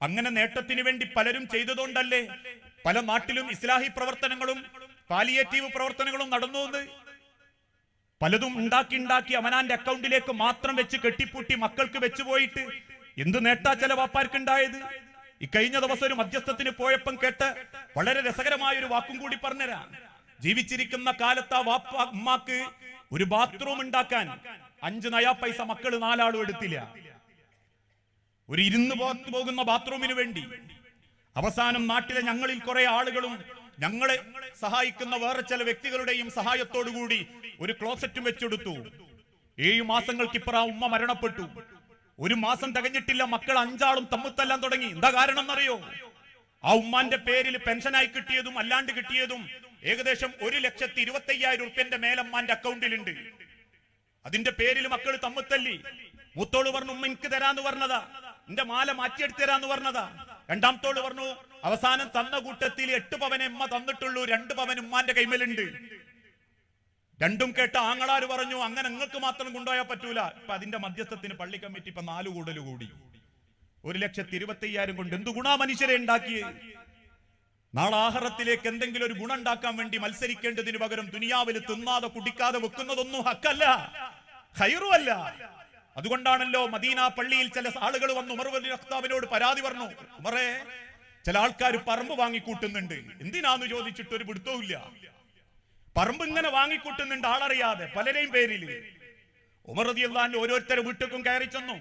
അങ്ങനെ നേട്ടത്തിന് വേണ്ടി പലരും ചെയ്തതുകൊണ്ടല്ലേ പല നാട്ടിലും ഇസ്ലാഹി പ്രവർത്തനങ്ങളും പാലിയേറ്റീവ് പ്രവർത്തനങ്ങളും നടന്നു പലതും ഉണ്ടാക്കി ഉണ്ടാക്കി അവനാന്റെ അക്കൗണ്ടിലേക്ക് മാത്രം വെച്ച് കെട്ടിപ്പൂട്ടി മക്കൾക്ക് വെച്ചു പോയിട്ട് എന്ത് നേട്ടാ ചില വാപ്പാർക്കുണ്ടായത് ഇക്കഴിഞ്ഞ ദിവസം ഒരു മധ്യസ്ഥത്തിന് പോയപ്പം കേട്ട് വളരെ രസകരമായ ഒരു വാക്കും കൂടി പറഞ്ഞുതരാം ജീവിച്ചിരിക്കുന്ന കാലത്ത് ആ വാപ്പ ഉമ്മാക്ക് ഒരു ബാത്റൂം ഉണ്ടാക്കാൻ അഞ്ച് നയാ പൈസ മക്കൾ നാലാളും എടുത്തില്ല. ഒരു ഇരുന്ന് പോകുന്ന ബാത്റൂമിന് വേണ്ടി. അവസാനം നാട്ടിലെ ഞങ്ങളിൽ കുറെ ആളുകളും ഞങ്ങളെ സഹായിക്കുന്ന വേറെ ചില വ്യക്തികളുടെയും സഹായത്തോടുകൂടി ഒരു ക്ലോസറ്റും വെച്ചെടുത്തു. ഏഴു മാസങ്ങൾക്കിപ്പുറം ഉമ്മ മരണപ്പെട്ടു. ഒരു മാസം തികഞ്ഞിട്ടില്ല മക്കൾ അഞ്ചാളും തമ്മിത്തല്ലാൻ തുടങ്ങി. എന്താ കാരണം എന്നറിയോ? ആ ഉമ്മാന്റെ പേരിൽ പെൻഷനായി കിട്ടിയതും അല്ലാണ്ട് കിട്ടിയതും ഏകദേശം ഒരു ലക്ഷത്തി ഇരുപത്തി അയ്യായിരം ഉറുപ്പ്യന്റെ മേലമ്മാന്റെ അക്കൗണ്ടിലുണ്ട്. അതിന്റെ പേരിൽ മക്കൾ തമ്മിത്തല്ലി മൂത്തോൾ പറഞ്ഞു ഉമ്മ എനിക്ക് തരാന്ന് പറഞ്ഞതാ. എന്റെ മാല മാറ്റിയെടുത്തു തരാന്ന് പറഞ്ഞതാ. രണ്ടാമത്തോട് പറഞ്ഞു അവസാനം തന്ന കൂട്ടത്തിൽ എട്ട് പവനെ ഉമ്മ തന്നിട്ടുള്ളൂ രണ്ട് പവൻ ഉമ്മാന്റെ കൈമലുണ്ട്. രണ്ടും കേട്ട ആങ്ങളാര് പറഞ്ഞു അങ്ങനെ നിങ്ങൾക്ക് മാത്രം കൊണ്ടുപോയാൽ പറ്റൂല. ഇപ്പൊ അതിന്റെ മധ്യസ്ഥത്തിന് പള്ളി കമ്മിറ്റി ഇപ്പൊ നാലു കൂടൽ കൂടി. ഒരു ലക്ഷത്തി ഇരുപത്തി അയ്യായിരം കൊണ്ട് എന്ത് ഗുണാ മനുഷ്യരെ ഉണ്ടാക്കിയേ? നാളെ ആഹാരത്തിലേക്ക് എന്തെങ്കിലും ഒരു ഗുണം ഉണ്ടാക്കാൻ വേണ്ടി മത്സരിക്കേണ്ടതിന് പകരം ദുനിയാവിൽ തിന്നാതെ കുടിക്കാതെ വെക്കുന്നതൊന്നും ഹക്കല്ല. ഹൈറുമല്ല അതുകൊണ്ടാണല്ലോ മദീന പള്ളിയിൽ ചില ആളുകൾ വന്നു ഉമർ പരാതി പറഞ്ഞു. ഉമറേ ചില ആൾക്കാർ പറമ്പ് വാങ്ങിക്കൂട്ടുന്നുണ്ട്. എന്തിനാന്ന് ചോദിച്ചിട്ട് ഒരു പിടുത്തവും പറമ്പ് ഇങ്ങനെ വാങ്ങിക്കൂട്ടുന്നുണ്ട് ആളറിയാതെ പലരെയും പേരിൽ. ഉമർ അള്ളാന്റെ ഓരോരുത്തരെ വീട്ടിലും കയറി ചെന്നു.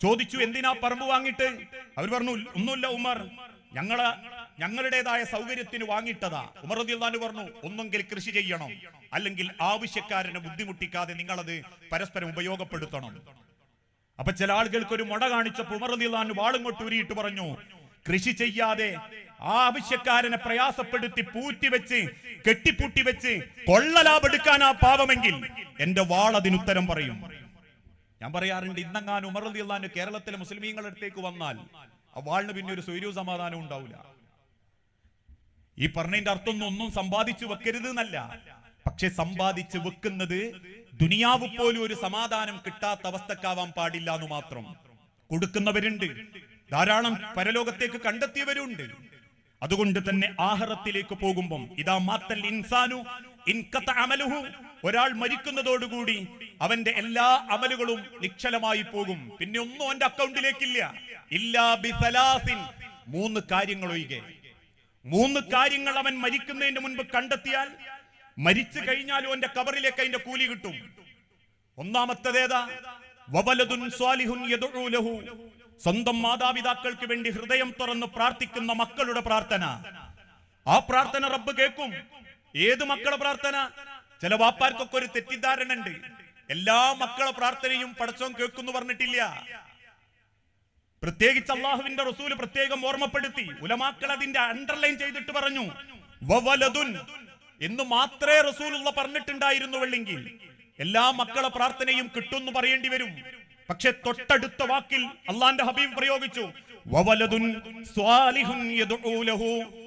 ചോദിച്ചു എന്തിനാ പറമ്പ് വാങ്ങിട്ട് അവർ പറഞ്ഞു ഒന്നുമില്ല ഉമർ ഞങ്ങൾ ഞങ്ങളുടേതായ സൗകര്യത്തിന് വാങ്ങിയിട്ടതാ. ഉമർ റളിയല്ലാഹു പറഞ്ഞു ഒന്നെങ്കിൽ കൃഷി ചെയ്യണം. അല്ലെങ്കിൽ ആവശ്യക്കാരനെ ബുദ്ധിമുട്ടിക്കാതെ നിങ്ങളത് പരസ്പരം ഉപയോഗപ്പെടുത്തണം. അപ്പൊ ചില ആളുകൾക്ക് ഒരു മുട കാണിച്ചപ്പോ ഉമർ റളിയല്ലാഹു വാളുങ്ങോട്ട് ഉരിയിട്ട് പറഞ്ഞു കൃഷി ചെയ്യാതെ ആവശ്യക്കാരനെ പ്രയാസപ്പെടുത്തി പൂറ്റി വെച്ച് കെട്ടിപ്പൂട്ടി വെച്ച് കൊള്ളലാഭെടുക്കാൻ ആ പാവമെങ്കിൽ എന്റെ വാൾ അതിന് ഉത്തരം പറയും. ഞാൻ പറയാറുണ്ട് ഇന്നങ്ങാൻ ഉമർ റളിയല്ലാഹു കേരളത്തിലെ മുസ്ലിമീങ്ങളുടെ അടുത്തേക്ക് വന്നാൽ ആ വാളിന് പിന്നെ ഒരു സ്വൈര്യവും സമാധാനം ഉണ്ടാവില്ല ഈ പറഞ്ഞതിന്റെ അർത്ഥം ഒന്നും സമ്പാദിച്ചു വെക്കരുത് എന്നല്ല പക്ഷെ സമ്പാദിച്ചു വെക്കുന്നത് ദുനിയാവ് പോലും ഒരു സമാധാനം കിട്ടാത്ത അവസ്ഥക്കാവാൻ പാടില്ല എന്ന് മാത്രം. കൊടുക്കുന്നവരുണ്ട്. ധാരാളം പരലോകത്തേക്ക് കണ്ടെത്തിയവരുണ്ട്. അതുകൊണ്ട് തന്നെ ആഹാരത്തിലേക്ക് പോകുമ്പം ഇതാ മാത്തൽ ഇൻസാനു ഇൻകത്ത അമലുഹു. ഒരാൾ മരിക്കുന്നതോടുകൂടി അവന്റെ എല്ലാ അമലുകളും നിക്ഷലമായി പോകും. പിന്നെ ഒന്നും അവന്റെ അക്കൗണ്ടിലേക്കില്ല ഇല്ലാ ബിസലാസിൻ. മൂന്ന് കാര്യങ്ങൾ ഒഴികെ. മൂന്ന് കാര്യങ്ങൾ അവൻ മരിക്കുന്നതിന് മുൻപ് കണ്ടെത്തിയാൽ മരിച്ചു കഴിഞ്ഞാൽ അവന്റെ കബറിലേക്ക് അതിന്റെ കൂലി കിട്ടും. ഒന്നാമത്തേതേതാ സ്വന്തം മാതാപിതാക്കൾക്ക് വേണ്ടി ഹൃദയം തുറന്ന് പ്രാർത്ഥിക്കുന്ന മക്കളുടെ പ്രാർത്ഥന. ആ പ്രാർത്ഥന റബ്ബ് കേൾക്കും. ഏത് മക്കളെ പ്രാർത്ഥന? ചില വാപ്പാർക്കൊക്കെ ഒരു തെറ്റിദ്ധാരണ ഉണ്ട്. എല്ലാ മക്കളെ പ്രാർത്ഥനയും പടച്ചോൻ കേൾക്കുന്നു പറഞ്ഞിട്ടില്ല. പ്രത്യേകിച്ച് അള്ളാഹുവിന്റെ റസൂൽ പ്രത്യേകം ഓർമ്മപ്പെടുത്തി. ഉലമാക്കൾ അതിന്റെ അണ്ടർലൈൻ ചെയ്തിട്ട് പറഞ്ഞു. എന്ന് മാത്രമേ റസൂലുള്ള പറഞ്ഞിട്ടുണ്ടായിരുന്നുവെങ്കിൽ എല്ലാ മക്കളെ പ്രാർത്ഥനയും കിട്ടുമെന്ന് പറയേണ്ടി വരും. പക്ഷെ തൊട്ടടുത്ത വാക്കിൽ അള്ളാന്റെ ഹബീബ് പ്രയോഗിച്ചു.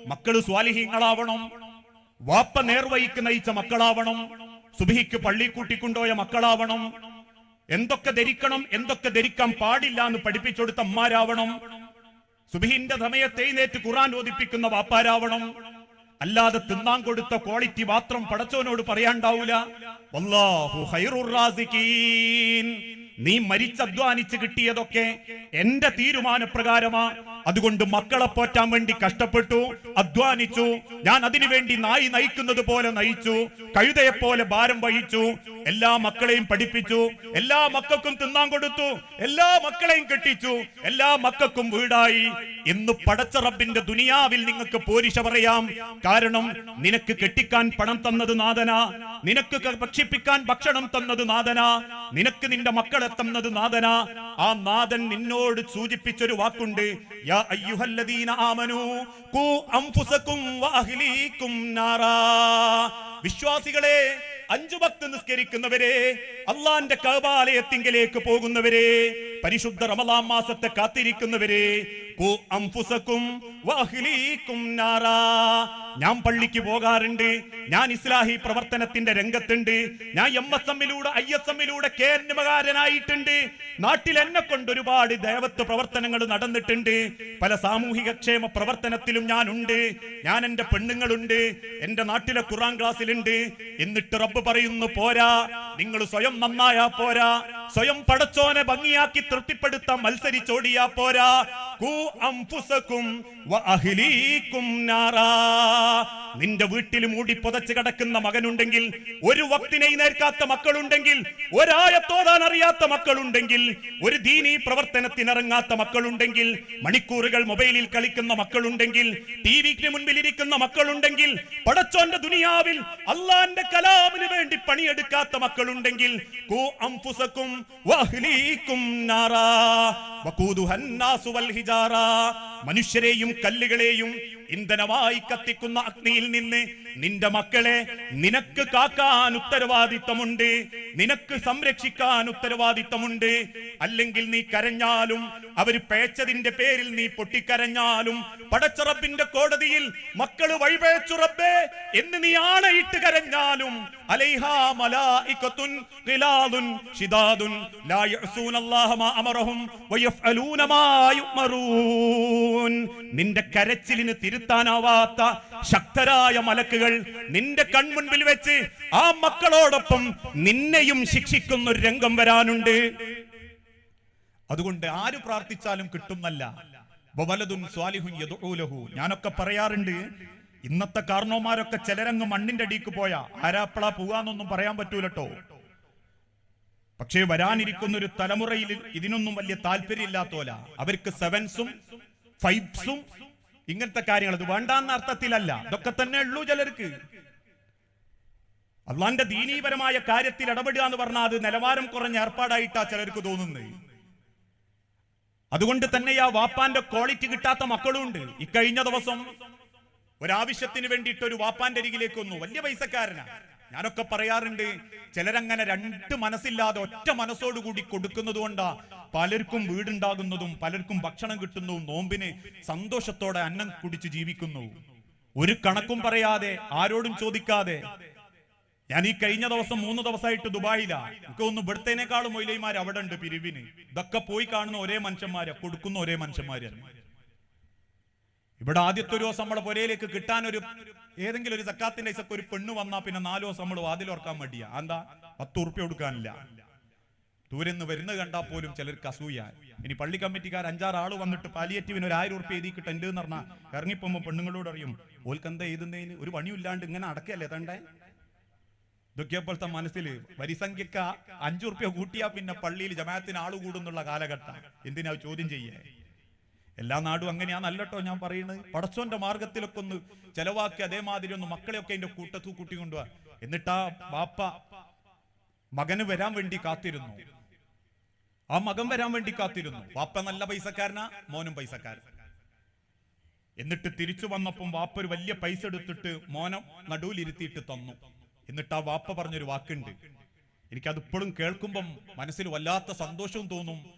മക്കൾ സ്വാലിഹീങ്ങളാവണം. വാപ്പ നേർവഹിക്ക് നയിച്ച മക്കളാവണം. സുബിഹിക്ക് പള്ളി കൂട്ടിക്കൊണ്ടുപോയ മക്കളാവണം. എന്തൊക്കെ ധരിക്കണം എന്തൊക്കെ ധരിക്കാൻ പാടില്ല എന്ന് പഠിപ്പിച്ചെടുത്ത അമ്മാരാവണം. സുബിഹിന്റെ സമയത്ത് എഴുന്നേറ്റ് ഖുറാൻ ഓദിപ്പിക്കുന്ന വാപ്പാരാവണം. അല്ലാതെ തിന്നാൻ കൊടുത്ത ക്വാളിറ്റി മാത്രം പടച്ചവനോട് പറയാണ്ടാവൂല. നീ മരിച്ചധ്വാനിച്ച് കിട്ടിയതൊക്കെ എന്റെ തീരുമാനപ്രകാരമാ. അതുകൊണ്ട് മക്കളെ പോറ്റാൻ വേണ്ടി കഷ്ടപ്പെട്ടു അധ്വാനിച്ചു. ഞാൻ അതിനുവേണ്ടി നായി നയിക്കുന്നത് പോലെ നയിച്ചു കഴുതയെ പോലെ ഭാരം വഹിച്ചു എല്ലാ മക്കളെയും പഠിപ്പിച്ചു എല്ലാ മക്കൾക്കും തിന്നാൻ കൊടുത്തു എല്ലാ മക്കളെയും കെട്ടിച്ചു എല്ലാ മക്കൾക്കും വീടായി. ഇന്ന് പടച്ച റബ്ബിന്റെ ദുനിയാവിൽ നിങ്ങൾക്ക് പോരിശ പറയാം. കാരണം നിനക്ക് കെട്ടിക്കാൻ പണം തന്നത് നാഥന നിനക്ക് ഭക്ഷിപ്പിക്കാൻ ഭക്ഷണം തന്നത് നാഥന. നിനക്ക് നിന്റെ മക്കളെ എത്തുന്നത് നാഥന. ആ നാഥൻ നിന്നോട് സൂചിപ്പിച്ചൊരു വാക്കുണ്ട്. യാ അയ്യുഹല്ലദീന വിശ്വാസികളെ അഞ്ചു ഭക്ത് നിസ്കരിക്കുന്നവരെ അള്ളാന്റെ കബാലയത്തിങ്കിലേക്ക് പോകുന്നവരെ പരിശുദ്ധ റമലാം മാസത്തെ കാത്തിരിക്കുന്നവരെ. ഞാൻ പള്ളിക്ക് പോകാറുണ്ട് ഞാൻ ഇസ്ലാഹി പ്രവർത്തനത്തിന്റെ രംഗത്തുണ്ട് ഞാൻ എം എസ് എമ്മിലൂടെ ഐ എസ് എമ്മിലൂടെ കേരളമകാരനായിട്ടുണ്ട് നാട്ടിൽ എന്നെ കൊണ്ട് ഒരുപാട് ദേവത്വ പ്രവർത്തനങ്ങൾ നടന്നിട്ടുണ്ട്. പല സാമൂഹിക ക്ഷേമ പ്രവർത്തനത്തിലും ഞാനുണ്ട് ഞാൻ എന്റെ പെണ്ണുങ്ങളുണ്ട് എന്റെ നാട്ടിലെ ഖുറാൻ ക്ലാസ്സിലുണ്ട്. എന്നിട്ട് റബ്ബ് പറയുന്നു പോരാ നിങ്ങൾ സ്വയം നന്നായാ പോരാ. സ്വയം പടച്ചോനെ ഭംഗിയാക്കി തൃപ്തിപ്പെടുത്താൻ മത്സരിച്ചോടിയാ പോരാ കൂ. നിന്റെ വീട്ടിൽ മൂടി പുതച്ച് കിടക്കുന്ന മകനുണ്ടെങ്കിൽ ഒരു വക്തിനെ നേർക്കാത്ത മക്കളുണ്ടെങ്കിൽ ഒരായത്തോതാൻ അറിയാത്ത മക്കളുണ്ടെങ്കിൽ ഒരു ദീനി പ്രവർത്തനത്തിനിറങ്ങാത്ത മക്കളുണ്ടെങ്കിൽ മണിക്കൂറുകൾ മൊബൈലിൽ കളിക്കുന്ന മക്കളുണ്ടെങ്കിൽ ടി വിക്ക് മുൻപിൽ ഇരിക്കുന്ന മക്കളുണ്ടെങ്കിൽ പടച്ചോന്റെ ദുനിയാവിൽ അള്ളാന്റെ കലാമിന് വേണ്ടി പണിയെടുക്കാത്ത മക്കളുണ്ടെങ്കിൽ കൂ അംഫുസക്കും മനുഷ്യരെയും കല്ലുകളെയും ഇന്ധനമായി കത്തിക്കുന്ന അഗ്നിയിൽ നിന്ന് നിന്റെ മക്കളെ നിനക്ക് കാക്കാൻ ഉത്തരവാദിത്തമുണ്ട്. നിനക്ക് സംരക്ഷിക്കാൻ ഉത്തരവാദിത്തമുണ്ട്. അല്ലെങ്കിൽ നീ കരഞ്ഞാലും അവർ പേച്ചതിന്റെ പേരിൽ നീ പൊട്ടിക്കരഞ്ഞാലും പടച്ചുറപ്പിന്റെ കോടതിയിൽ മക്കൾ വഴിപേച്ചുറപ്പേ എന്ന് നീ ആണയിട്ട് കരഞ്ഞാലും നിന്റെ കരച്ചിലിന് തിരുത്താനാവാത്ത ശക്തരായ മലക്കുകൾ നിന്റെ കൺമുൻപിൽ വെച്ച് ആ മക്കളോടൊപ്പം നിന്നെയും ശിക്ഷിക്കുന്ന ഒരു രംഗം വരാനുണ്ട്. അതുകൊണ്ട് ആര് പ്രാർത്ഥിച്ചാലും കിട്ടുന്നല്ല. ഞാനൊക്കെ പറയാറുണ്ട് ഇന്നത്തെ കാർണോമാരൊക്കെ ചിലരങ്ങ് മണ്ണിന്റെ അടിക്ക് പോയാ ആരാപ്പള പോവാന്നൊന്നും പറയാൻ പറ്റൂലട്ടോ. പക്ഷേ വരാനിരിക്കുന്ന ഒരു തലമുറയിൽ ഇതിനൊന്നും വലിയ താല്പര്യമില്ലാത്തോല. അവർക്ക് സെവൻസും ഫൈവ്സും ഇങ്ങനത്തെ കാര്യങ്ങൾ അത് വേണ്ടാന്ന അർത്ഥത്തിലല്ല. ഇതൊക്കെ തന്നെ ഉള്ളൂ ചിലർക്ക്. അള്ളാന്റെ ദീനീപരമായ കാര്യത്തിൽ ഇടപെടുക എന്ന് പറഞ്ഞാൽ അത് നിലവാരം കുറഞ്ഞ ഏർപ്പാടായിട്ടാ ചിലർക്ക് തോന്നുന്നത്. അതുകൊണ്ട് തന്നെ ആ വാപ്പാന്റെ ക്വാളിറ്റി കിട്ടാത്ത മക്കളും ഉണ്ട് ഇക്കഴിഞ്ഞ ദിവസം ഒരാവശ്യത്തിന് വേണ്ടിയിട്ട് ഒരു വാപ്പാന്റെ അരികിലേക്ക് വന്നു. വലിയ പൈസക്കാരനാ. ഞാനൊക്കെ പറയാറുണ്ട് ചിലരങ്ങനെ രണ്ട് മനസ്സില്ലാതെ ഒറ്റ മനസ്സോടുകൂടി കൊടുക്കുന്നത് കൊണ്ടാ പലർക്കും വീടുണ്ടാകുന്നതും പലർക്കും ഭക്ഷണം കിട്ടുന്നതും നോമ്പിന് സന്തോഷത്തോടെ അന്നം കുടിച്ച് ജീവിക്കുന്നു. ഒരു കണക്കും പറയാതെ ആരോടും ചോദിക്കാതെ ഞാൻ ഈ കഴിഞ്ഞ ദിവസം മൂന്ന് ദിവസമായിട്ട് ദുബായിലാ. എനിക്ക് ഒന്ന് ഇവിടത്തേനേക്കാളും മൊയിലൈമാർ അവിടെ ഉണ്ട് പിരിവിന്. ഇതൊക്കെ പോയി കാണുന്ന ഒരേ മനുഷ്യന്മാരെ കൊടുക്കുന്ന ഒരേ മനുഷ്യന്മാര് ഇവിടെ ആദ്യത്തെ ഒരു ദിവസം നമ്മുടെ പുരയിലേക്ക് കിട്ടാൻ ഒരു ഏതെങ്കിലും ഒരു സക്കാത്തിന്റെ ഇസക്ക് ഒരു പെണ്ണ് വന്നാ പിന്നെ നാലു ദിവസം നമ്മൾ വാതിലോർക്കാൻ മടിയാ. എന്താ പത്ത് ഉറുപ്പ്യ കൊടുക്കാനില്ല. ദൂരെ നിന്ന് വരുന്നത് കണ്ടാൽ പോലും ചിലർക്ക് അസൂയ. ഇനി പള്ളി കമ്മിറ്റിക്കാർ അഞ്ചാറ് ആൾ വന്നിട്ട് പാലിയേറ്റീവിന് ഒരു ആയിരം ഉറുപ്പ്യ എഴുതി കിട്ടുന്നുണ്ട് എന്ന് പറഞ്ഞാൽ ഇറങ്ങിപ്പോകുമ്പോൾ പെണ്ണുങ്ങളോട് അറിയും ഓൽക്കെന്താ എഴുതുന്നതിന് ഒരു പണിയില്ലാണ്ട് ഇങ്ങനെ അടക്കല്ലേ തണ്ടേ? ഇതൊക്കെ പോലത്തെ മനസ്സിൽ വരിസംഖ്യക്ക് അഞ്ചു റുപ്യ കൂട്ടിയാ പിന്നെ പള്ളിയിൽ ജമാഅത്തിന് ആൾ കൂടുന്നുള്ള കാലഘട്ടം. എന്തിനാ ചോദ്യം ചെയ്യേ? എല്ലാ നാടും അങ്ങനെയാന്നല്ലോ ഞാൻ പറയുന്നത് പടച്ചോന്റെ മാർഗത്തിലൊക്കെ ഒന്ന് ചെലവാക്കി അതേമാതിരി ഒന്ന് മക്കളെയൊക്കെ അതിന്റെ കൂട്ടത്തു കൂട്ടി കൊണ്ടുപോവാ എന്നിട്ടാ ബാപ്പ മകന് വരാൻ വേണ്ടി കാത്തിരുന്നു. ആ മകൻ വരാൻ വേണ്ടി കാത്തിരുന്നു. വാപ്പ നല്ല പൈസക്കാരനാ മോനും പൈസക്കാരൻ. എന്നിട്ട് തിരിച്ചു വന്നപ്പം വാപ്പ ഒരു വലിയ പൈസ എടുത്തിട്ട് മോനം നടുവിലിരുത്തിയിട്ട് തന്നു. എന്നിട്ട് ആ വാപ്പ പറഞ്ഞൊരു വാക്കുണ്ട്. എനിക്കത് ഇപ്പോഴും കേൾക്കുമ്പം മനസ്സിൽ വല്ലാത്ത സന്തോഷവും തോന്നും.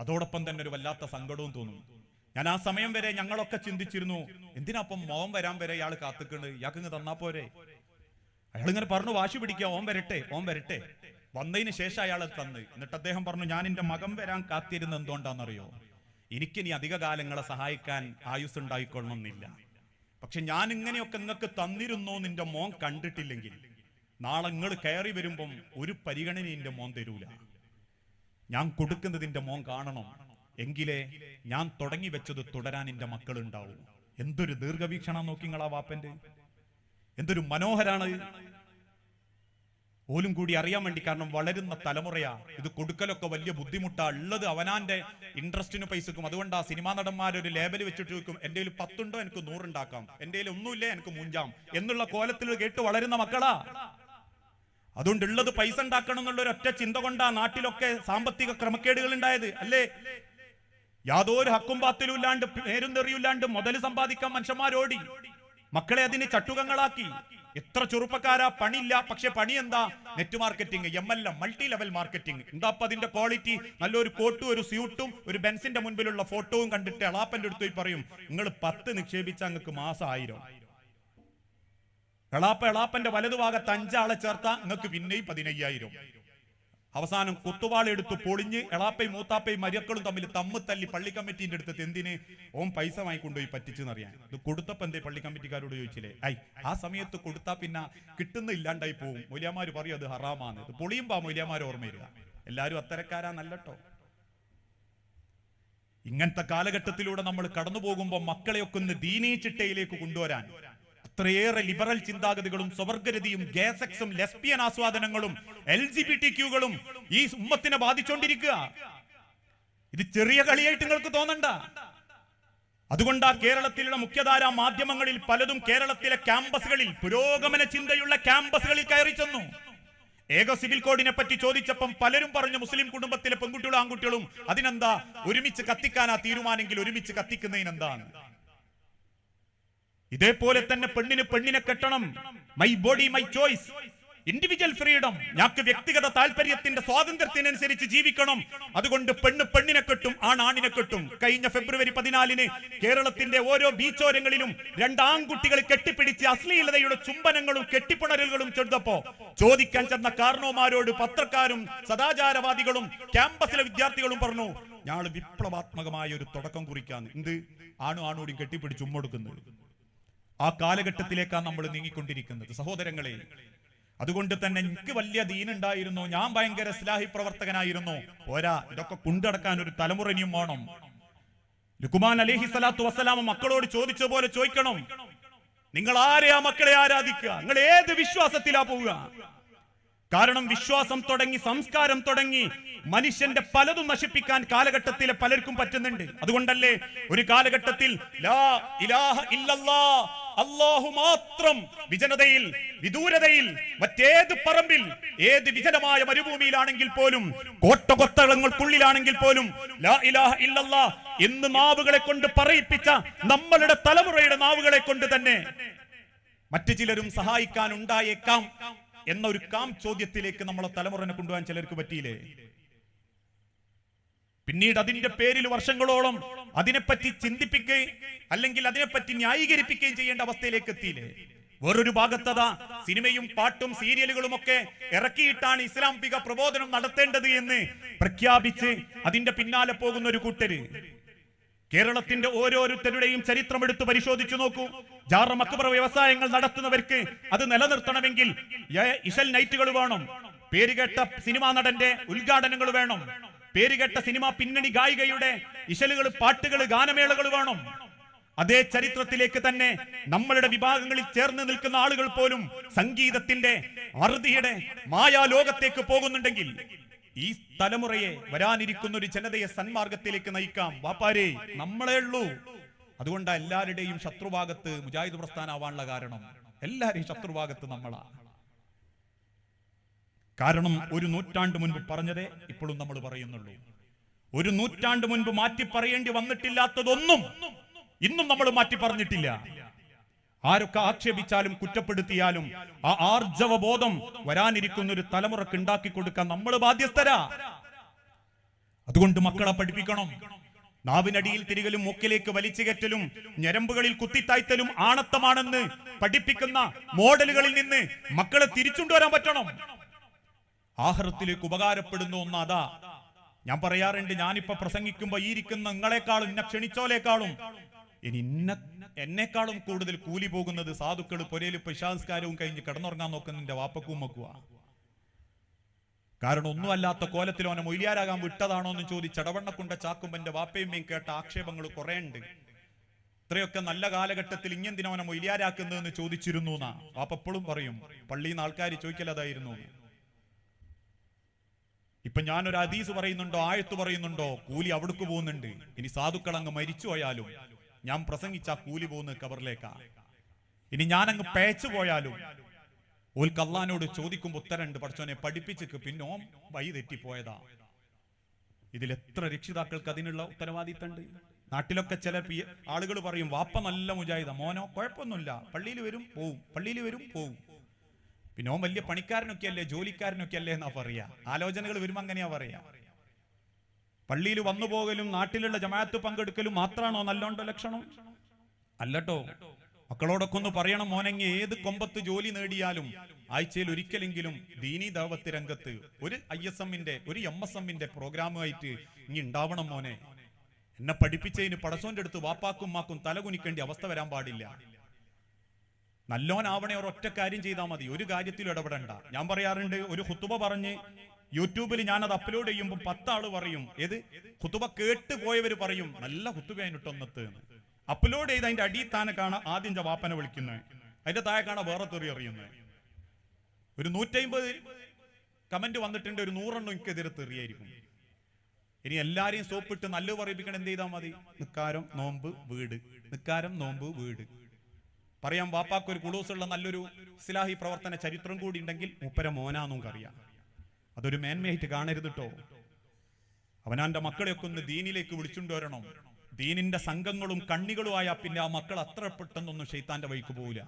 അതോടൊപ്പം തന്നെ ഒരു വല്ലാത്ത സങ്കടവും തോന്നും. ഞാൻ ആ സമയം വരെ ഞങ്ങളൊക്കെ ചിന്തിച്ചിരുന്നു എന്തിനാപ്പം മോൻ വരാൻ വരെ ഇയാൾ കാത്തിക്കുന്നത് ഇയാൾക്ക് ഇങ്ങ് തന്നാ പോരെ? അയാൾ ഇങ്ങനെ പറഞ്ഞു വാശി പിടിക്കുക ഓം വരട്ടെ ഓം വരട്ടെ. വന്നതിന് ശേഷം അയാൾ തന്ന്. എന്നിട്ട് അദ്ദേഹം പറഞ്ഞു ഞാൻ എന്റെ മകൻ വരാൻ കാത്തിരുന്ന എന്തുകൊണ്ടാണെന്നറിയോ? എനിക്കിനി അധിക കാലങ്ങളെ സഹായിക്കാൻ ആയുസ് ഉണ്ടായിക്കൊള്ളണമെന്നില്ല. പക്ഷെ ഞാൻ ഇങ്ങനെയൊക്കെ നിങ്ങൾക്ക് തന്നിരുന്നു നിന്റെ മോൻ കണ്ടിട്ടില്ലെങ്കിൽ. നാളെ നിങ്ങൾ കയറി വരുമ്പം ഒരു പരിഗണന എന്റെ മോൻ തരൂല. ഞാൻ കൊടുക്കുന്നതിന്റെ മോൻ കാണണം. എങ്കിലേ ഞാൻ തുടങ്ങി വെച്ചത് തുടരാൻ എന്റെ മക്കൾ ഉണ്ടാവും എന്തൊരു ദീർഘവീക്ഷണം നോക്കി നിങ്ങളാ വാപ്പന്റെ എന്തൊരു മനോഹരാണ്. ഓലും കൂടി അറിയാൻ വേണ്ടി കാരണം വളരുന്ന തലമുറയാ. ഇത് കൊടുക്കലൊക്കെ വലിയ ബുദ്ധിമുട്ടാ. ഉള്ളത് അവനാന്റെ ഇൻട്രസ്റ്റിന് പൈസക്കും. അതുകൊണ്ട് ആ സിനിമാ നടന്മാരൊരു ലേബൽ വെച്ചിട്ട് ചോദിക്കും എന്റെ കയ്യിൽ പത്തുണ്ടോ? എനിക്ക് നൂറുണ്ടാക്കാം. എന്റെ കയ്യിൽ ഒന്നുമില്ലേ? എനിക്ക് മൂഞ്ചാം. എന്നുള്ള കോലത്തിൽ കേട്ട് വളരുന്ന മക്കളാ. അതുകൊണ്ട് ഉള്ളത് പൈസ ഉണ്ടാക്കണം എന്നുള്ള ഒരൊറ്റ ചിന്ത കൊണ്ടാ നാട്ടിലൊക്കെ സാമ്പത്തിക ക്രമക്കേടുകൾ ഉണ്ടായത് അല്ലേ? യാതൊരു ഹക്കും പാത്തിലും ഇല്ലാണ്ട് പേരും തെറിയില്ലാണ്ട് മുതൽ സമ്പാദിക്കാൻ മനുഷ്യന്മാരോടി. മക്കളെ അതിന് ചട്ടുകങ്ങളാക്കി. എത്ര ചെറുപ്പക്കാരാ പണിയില്ല. പക്ഷെ പണി എന്താ? Net marketing M L M multi level marketing എന്താ അപ്പൊ അതിന്റെ ക്വാളിറ്റി നല്ലൊരു കോട്ടും ഒരു സ്യൂട്ടും ഒരു ബെൻസിന്റെ മുൻപിലുള്ള ഫോട്ടോവും കണ്ടിട്ട് എളാപ്പന്റെ അടുത്ത് പോയി പറയും നിങ്ങൾ പത്ത് നിക്ഷേപിച്ചാൽ നിങ്ങൾക്ക് മാസം ആയിരം എളാപ്പ എളാപ്പന്റെ വലതുഭാഗത്ത് അഞ്ചാളെ ചേർത്താ നിങ്ങൾക്ക് പിന്നെയും പതിനയ്യായിരം. അവസാനം കുത്തുവാളെടുത്ത് പൊളിഞ്ഞ് എളാപ്പയും മൂത്താപ്പയും മരിയക്കളും തമ്മിൽ തമ്മ് തല്ലി പള്ളി കമ്മിറ്റീന്റെ അടുത്ത് എന്തിന്? ഓം പൈസ വാങ്ങിക്കൊണ്ടുപോയി പറ്റിച്ചെന്നറിയാൻ. ഇത് കൊടുത്തപ്പോ എന്തേ പള്ളി കമ്മിറ്റിക്കാരോട് ചോദിച്ചില്ലേ? ഐ ആ സമയത്ത് കൊടുത്താ പിന്നെ കിട്ടുന്ന ഇല്ലാണ്ടായി പോവും. മൊലിയാമാര് പറയും അത് ഹറാമാണ് ഇത് പൊളിയുമ്പോ മൊലിയാമാർ ഓർമ്മ വരിക. എല്ലാരും അത്തരക്കാരാ നല്ലട്ടോ. ഇങ്ങനത്തെ കാലഘട്ടത്തിലൂടെ നമ്മൾ കടന്നു പോകുമ്പോൾ മക്കളെയൊക്കെ ഒന്ന് ദീനീ ചിട്ടയിലേക്ക് കൊണ്ടുവരാൻ. അത്രയേറെ ലിബറൽ ചിന്താഗതികളും സ്വവർഗരതിയും ഗ്യാസെക്സും ലെസ്ബിയൻ ആസ്വാദനങ്ങളും എൽ ജി ബി ടി ക്യൂകളും ഈ ഉമ്മത്തിനെ ബാധിച്ചുകൊണ്ടിരിക്കുക ഇത് ചെറിയ കളിയായിട്ട് നിങ്ങൾക്ക് തോന്നണ്ട. അതുകൊണ്ടാ കേരളത്തിലുള്ള മുഖ്യധാരാ മാധ്യമങ്ങളിൽ പലതും കേരളത്തിലെ ക്യാമ്പസുകളിൽ പുരോഗമന ചിന്തയുള്ള ക്യാമ്പസുകളിൽ കയറി ചെന്നു. ഏക സിവിൽ കോഡിനെ പറ്റി ചോദിച്ചപ്പം പലരും പറഞ്ഞു മുസ്ലിം കുടുംബത്തിലെ പെൺകുട്ടികളും ആൺകുട്ടികളും അതിനെന്താ ഒരുമിച്ച് കത്തിക്കാനാ തീരുമാനെങ്കിൽ ഒരുമിച്ച് കത്തിക്കുന്നതിനെന്താണ്? ഇതേപോലെ തന്നെ പെണ്ണിന് പെണ്ണിനെ കെട്ടണം. My body my choice individual freedom ഞങ്ങൾക്ക് വ്യക്തിഗത താല്പര്യത്തിന്റെ സ്വാതന്ത്ര്യത്തിനനുസരിച്ച് ജീവിക്കണം. അതുകൊണ്ട് പെണ്ണ് പെണ്ണിനെ കെട്ടും ആൺ ആണിനെ കെട്ടും. കഴിഞ്ഞ ഫെബ്രുവരി പതിനാലിന് കേരളത്തിന്റെ ഓരോ ബീച്ചോരങ്ങളിലും രണ്ട് ആൺകുട്ടികൾ കെട്ടിപ്പിടിച്ച് അശ്ലീലതയുടെ ചുംബനങ്ങളും കെട്ടിപ്പുണരലുകളും ചെറുതപ്പോ ചോദിക്കാൻ ചെന്ന കാരണവന്മാരോട് പത്രക്കാരും സദാചാരവാദികളും ക്യാമ്പസിലെ വിദ്യാർത്ഥികളും പറഞ്ഞു ഞങ്ങൾ വിപ്ലവാത്മകമായ ഒരു തുടക്കം കുറിക്കാന്ന്. എന്ത്? ആണു ആണോടും കെട്ടിപ്പിടിച്ച് ഉമ്മൊടുക്കുന്നത് ആ കാലഘട്ടത്തിലേക്കാണ് നമ്മൾ നീങ്ങിക്കൊണ്ടിരിക്കുന്നത്. സഹോദരങ്ങളെ അതുകൊണ്ട് തന്നെ എനിക്ക് വലിയ ദീനുണ്ടായിരുന്നു. ഞാൻ ഭയങ്കര സ്ലാഹി പ്രവർത്തകനായിരുന്നു. പോരാ ഇതൊക്കെ കൊണ്ടടക്കാൻ ഒരു തലമുറനിയും വേണം. ലുക്കുമാൻ അലഹി സ്വലാത്തു വസ്സലാമ മക്കളോട് ചോദിച്ച പോലെ ചോദിക്കണം. നിങ്ങൾ ആരെയാ മക്കളെ ആരാധിക്കുക? നിങ്ങൾ ഏത് വിശ്വാസത്തിലാ പോവുക? കാരണം വിശ്വാസം തുടങ്ങി സംസ്കാരം തുടങ്ങി മനുഷ്യന്റെ പലതും നശിപ്പിക്കാൻ കാലഘട്ടത്തിലെ പലർക്കും പറ്റുന്നുണ്ട്. അതുകൊണ്ടല്ലേ ഒരു കാലഘട്ടത്തിൽ ലാ ഇലാഹ അല്ലാഹു മാത്രം വിജനതയിൽ വിദൂരതയിൽ മറ്റേത് പറമ്പിൽ ഏത് വിജനമായ മരുഭൂമിയിലാണെങ്കിൽ പോലും കോട്ടകൊത്തളങ്ങൾക്കുള്ളിലാണെങ്കിൽ പോലും ലാ ഇലാഹ എന്ന് നാവുകളെ കൊണ്ട് പറയിപ്പിച്ച നമ്മളുടെ തലമുറയുടെ നാവുകളെ കൊണ്ട് തന്നെ മറ്റു ചിലരും സഹായിക്കാൻ ഉണ്ടായേക്കാം എന്ന ഒരു കാം ചോദ്യത്തിലേക്ക് നമ്മളെ തലമുറനെ കൊണ്ടുപോകാൻ ചിലർക്ക് പറ്റിയില്ലേ? പിന്നീട് അതിന്റെ പേരിൽ വർഷങ്ങളോളം അതിനെപ്പറ്റി ചിന്തിപ്പിക്കുകയും അല്ലെങ്കിൽ അതിനെപ്പറ്റി ന്യായീകരിപ്പിക്കുകയും ചെയ്യേണ്ട അവസ്ഥയിലേക്ക് എത്തിയില്ലേ? വേറൊരു ഭാഗത്തതാ സിനിമയും പാട്ടും സീരിയലുകളും ഒക്കെ ഇറക്കിയിട്ടാണ് ഇസ്ലാമിക പ്രബോധനം നടത്തേണ്ടത് എന്ന് പ്രഖ്യാപിച്ച് അതിന്റെ പിന്നാലെ പോകുന്ന ഒരു കൂട്ടര്. കേരളത്തിന്റെ ഓരോരുത്തരുടെയും ചരിത്രം എടുത്ത് പരിശോധിച്ചു നോക്കൂ. ജാറ മക്കുപറ വ്യവസായങ്ങൾ നടത്തുന്നവർക്ക് അത് നിലനിർത്തണമെങ്കിൽ ഇഷൽ നൈറ്റുകൾ വേണം. പേരുകേട്ട സിനിമാ നടന്റെ ഉദ്ഘാടനങ്ങൾ വേണം. പേരുകേട്ട സിനിമാ പിന്നണി ഗായികയുടെ ഇശലുകൾ പാട്ടുകൾ ഗാനമേളകൾ വേണം. അതേ ചരിത്രത്തിലേക്ക് തന്നെ നമ്മളുടെ വിഭാഗങ്ങളിൽ ചേർന്ന് നിൽക്കുന്ന ആളുകൾ പോലും സംഗീതത്തിന്റെ അറുതിയുടെ മായാലോകത്തേക്ക് പോകുന്നുണ്ടെങ്കിൽ ഈ തലമുറയെ വരാനിരിക്കുന്ന ഒരു ജനതയെ സന്മാർഗത്തിലേക്ക് നയിക്കാം. വാപ്പാരേ നമ്മളെ ഉള്ളൂ. അതുകൊണ്ടാ എല്ലാവരുടെയും ശത്രുഭാഗത്ത് മുജാഹിദ് പ്രസ്ഥാനാവാനുള്ള കാരണം എല്ലാരെയും ശത്രുഭാഗത്ത് നമ്മളാ. കാരണം ഒരു നൂറ്റാണ്ട് മുൻപ് പറഞ്ഞതേ ഇപ്പോഴും നമ്മൾ പറയുന്നുള്ളൂ. ഒരു നൂറ്റാണ്ട് മുൻപ് മാറ്റി പറയേണ്ടി വന്നിട്ടില്ലാത്തതൊന്നും ഇന്നും നമ്മൾ മാറ്റി പറഞ്ഞിട്ടില്ല. ആരൊക്കെ ആക്ഷേപിച്ചാലും കുറ്റപ്പെടുത്തിയാലും ആ ആർജവ ബോധം വരാനിരിക്കുന്ന ഒരു തലമുറയ്ക്ക് ഉണ്ടാക്കി കൊടുക്കാൻ നമ്മൾ ബാധ്യസ്ഥരാ. അതുകൊണ്ട് മക്കളെ പഠിപ്പിക്കണം. നാവിനടിയിൽ തിരികലും മൂക്കിലേക്ക് വലിച്ചു കയറ്റലും ഞരമ്പുകളിൽ കുത്തിത്തായ്ത്തലും ആണത്തമാണെന്ന് പഠിപ്പിക്കുന്ന മോഡലുകളിൽ നിന്ന് മക്കളെ തിരിച്ചുകൊണ്ടുവരാൻ പറ്റണം. ആഹ്റത്തിലേക്ക് ഉപകാരപ്പെടുന്ന ഒന്ന് അതാ. ഞാൻ പറയാറുണ്ട് ഞാനിപ്പോ പ്രസംഗിക്കുമ്പോ ഈ ഇരിക്കുന്ന നിങ്ങളെക്കാളും ഇന്ന ക്ഷണിച്ചോലേക്കാളും. ഇനി ഇന്ന എന്നെക്കാളും കൂടുതൽ കൂലി പോകുന്നത് സാധുക്കൾ പൊരയിൽ പിശാസ്കാരവും കഴിഞ്ഞ് കിടന്നുറങ്ങാൻ നോക്കുന്നതിന്റെ വാപ്പക്കും വെക്കുക കാരണം ഒന്നുമല്ലാത്ത കോലത്തിൽ അവനെ മൊയ്ലിയാരാകാൻ വിട്ടതാണോ എന്ന് ചോദിച്ച് ചടവണ്ണക്കുണ്ട ചാക്കുമ്പന്റെ വാപ്പയും വാപ്പയമ്മയും കേട്ട ആക്ഷേപങ്ങൾ കുറേ ഉണ്ട് ഇത്രയൊക്കെ നല്ല കാലഘട്ടത്തിൽ ഇങ്ങെന്തിനാ അവനെ മൊയ്ലിയാരാക്കുന്നതെന്ന് ചോദിച്ചിരുന്നു എന്നാ? വാപ്പ എപ്പോഴും പറയും പള്ളിയിൽ നിന്ന് ആൾക്കാർ ചോദിക്കലതായിരുന്നു. ഇപ്പൊ ഞാനൊരു അതീസ് പറയുന്നുണ്ടോ ആഴത്ത് പറയുന്നുണ്ടോ കൂലി അവിടേക്ക് പോകുന്നുണ്ട്. ഇനി സാധുക്കൾ അങ്ങ് മരിച്ചു പോയാലും ഞാൻ പ്രസംഗിച്ച കൂലി പോകുന്ന കബറിലേക്കാ ഇനി ഞാൻ അങ്ങ് പേച്ചു പോയാലും ഓൽക്ക് അള്ളഹാനോട് ചോദിക്കുമ്പോൾ ഉത്തരണ്ട് പഠിച്ചോനെ പഠിപ്പിച്ചു പിന്നെ ഓം വഴി തെറ്റിപ്പോയതാ. ഇതിൽ എത്ര രക്ഷിതാക്കൾക്ക് അതിനുള്ള ഉത്തരവാദിത്തണ്ട്? നാട്ടിലൊക്കെ ചില ആളുകൾ പറയും വാപ്പ നല്ല മുജായുധ മോനോ കുഴപ്പമൊന്നുമില്ല പള്ളിയിൽ വരും പോവും പള്ളിയിൽ വരും പോവും. പിന്നെ വലിയ പണിക്കാരനൊക്കെ അല്ലേ ജോലിക്കാരനൊക്കെ അല്ലേ എന്നാ പറയാ. ആലോചനകൾ വരുമ്പോ അങ്ങനെയാ പറയാ. പള്ളിയിൽ വന്നു പോകലും നാട്ടിലുള്ള ജമാഅത്ത് പങ്കെടുക്കലും മാത്രാണോ നല്ലോണ്ടോ ലക്ഷണം? അല്ലട്ടോ. മക്കളോടൊക്കെ ഒന്ന് പറയണം മോനെങ്ങി ഏത് കൊമ്പത്ത് ജോലി നേടിയാലും ആഴ്ചയിൽ ഒരിക്കലെങ്കിലും ദീനി ദാവത്ത് രംഗത്ത് ഒരു ഐ എസ് എമ്മിന്റെ ഒരു എം എസ് എമ്മിന്റെ പ്രോഗ്രാമുമായിട്ട് ഇനി ഉണ്ടാവണം മോനെ. എന്നെ പഠിപ്പിച്ചതിന് പടസോന്റെ അടുത്ത് വാപ്പാക്കും മാക്കും തലകുനിക്കേണ്ട അവസ്ഥ വരാൻ പാടില്ല. നല്ലോനാവണേ ഒറ്റ കാര്യം ചെയ്താൽ മതി ഒരു കാര്യത്തിലും ഇടപെടണ്ട. ഞാൻ പറയാറുണ്ട് ഒരു ഹുത്തുബ പറഞ്ഞ് യൂട്യൂബിൽ ഞാൻ അത് അപ്ലോഡ് ചെയ്യുമ്പോൾ പത്താൾ പറയും ഏത്? ഹുത്തുബ കേട്ട് പോയവര് പറയും നല്ല ഹുത്തുബയായിട്ടൊന്നത്ത് അപ്ലോഡ് ചെയ്ത് അതിന്റെ അടിയിൽ ആദ്യം ജവാപ്പനെ വാപ്പനെ വിളിക്കുന്നത്. അതിന്റെ താഴെ കാണാൻ വേറെ തെറി അറിയുന്നത്. ഒരു നൂറ്റമ്പത് കമന്റ് വന്നിട്ടുണ്ട് ഒരു നൂറെണ്ണം എനിക്കെതിരെ തെറിയായിരിക്കും. ഇനി എല്ലാരെയും സോപ്പിട്ട് നല്ല പറയിപ്പിക്കണം എന്ത് ചെയ്താൽ മതി? നിക്കാരം നോമ്പ് വീട്. നിക്കാരം നോമ്പ് വീട്. പറയാം വാപ്പാക്ക് ഒരു കുളൂസുള്ള നല്ലൊരു ഇസ്ലാഹി പ്രവർത്തന ചരിത്രം കൂടി ഉണ്ടെങ്കിൽ മുപ്പര മോനാന്നും അറിയാം. അതൊരു മേന്മയായിട്ട് കാണരുത് കേട്ടോ അവനാന്റെ മക്കളെയൊക്കെ ഒന്ന് ദീനിലേക്ക് വിളിച്ചുകൊണ്ട് വരണം. ദീനിന്റെ സംഘങ്ങളും കണ്ണികളുമായ പിന്നെ ആ മക്കൾ അത്ര പെട്ടെന്നൊന്നും ഷെയ്ത്താന്റെ വഴിക്ക് പോവില്ല.